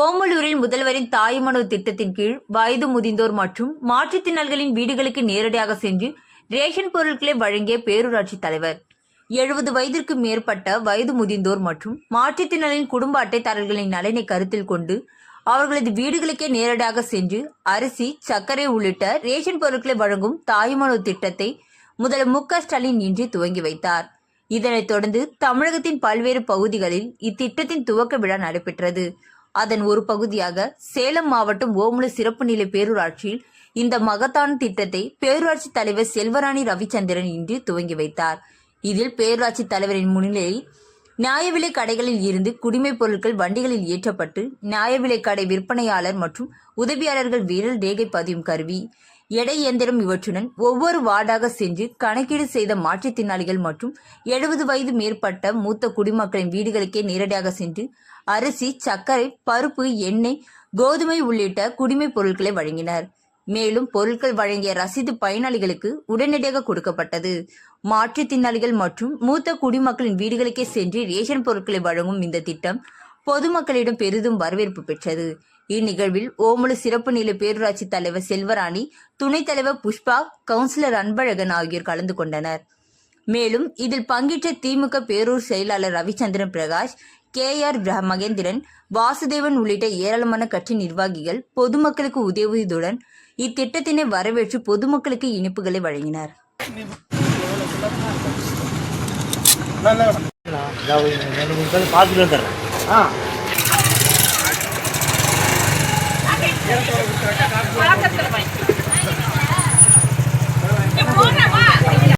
ஓமலூரில் முதல்வரின் தாய்மனோ திட்டத்தின் கீழ் வயது முதிந்தோர் மற்றும் மாற்றுத்திறனாளிகளின் வீடுகளுக்கு நேரடியாக சென்று ரேஷன் பொருட்களை வழங்கிய பேரூராட்சி தலைவர். எழுபது வயதிற்கு மேற்பட்ட வயது முதிந்தோர் மற்றும் மாற்றுத்திறனாளிகளின் குடும்ப அட்டைதாரர்களின் நலனை கருத்தில் கொண்டு அவர்களது வீடுகளுக்கே நேரடியாக சென்று அரிசி சர்க்கரை உள்ளிட்ட ரேஷன் பொருட்களை வழங்கும் தாய்மனோ திட்டத்தை முதல்வர் மு ஸ்டாலின் இன்று துவங்கி வைத்தார். இதனைத் தொடர்ந்து தமிழகத்தின் பல்வேறு பகுதிகளில் இத்திட்டத்தின் துவக்க விழா நடைபெற்றது. அதன் ஒரு பகுதியாக சேலம் மாவட்டம் ஓமுல சிறப்பு நிலை பேரூராட்சியில் இந்த மகத்தான திட்டத்தை பேரூராட்சி தலைவர் செல்வராணி ரவிச்சந்திரன் இன்று துவங்கி வைத்தார். இதில் பேரூராட்சி தலைவரின் முன்னிலையில் நியாய விலை கடைகளில் இருந்து குடிமைப் பொருட்கள் வண்டிகளில் ஏற்றப்பட்டு நியாய விலை கடை விற்பனையாளர் மற்றும் உதவியாளர்கள் வீரல் ரேகை பதியும் கருவி எடை இயந்திரம் இவற்றுடன் ஒவ்வொரு வார்டாக சென்று கணக்கீடு செய்த மாற்றுத்திறனாளிகள் மற்றும் எழுபது வயது மேற்பட்ட மூத்த குடிமக்களின் வீடுகளுக்கே நேரடியாக சென்று அரிசி சர்க்கரை பருப்பு எண்ணெய் கோதுமை உள்ளிட்ட குடிமைப் பொருட்களை வழங்கினர். மேலும் பொருட்கள் வழங்கிய ரசீது பயனாளிகளுக்கு உடனடியாக கொடுக்கப்பட்டது. மாற்றுத்திறனாளிகள் மற்றும் மூத்த குடிமக்களின் வீடுகளுக்கே சென்று ரேஷன் பொருட்களை வழங்கும் இந்த திட்டம் பொதுமக்களிடம் பெரிதும் வரவேற்பு பெற்றது. இந்நிகழ்வில் ஓமலு சிறப்பு நிலை பேரூராட்சி தலைவர் செல்வராணி துணைத் தலைவர் புஷ்பா கவுன்சிலர் அன்பழகன் ஆகியோர் கலந்து கொண்டனர். மேலும் இதில் பங்கேற்ற திமுக பேரூர் செயலாளர் ரவிச்சந்திரன் பிரகாஷ் கே ஆர் மகேந்திரன் வாசுதேவன் உள்ளிட்ட ஏராளமான கட்சி நிர்வாகிகள் பொதுமக்களுக்கு உதவியதுடன் இத்திட்டத்தினை வரவேற்று பொதுமக்களுக்கு இனிப்புகளை வழங்கினர். பார்த்துட்டு வந்துடுறேன்.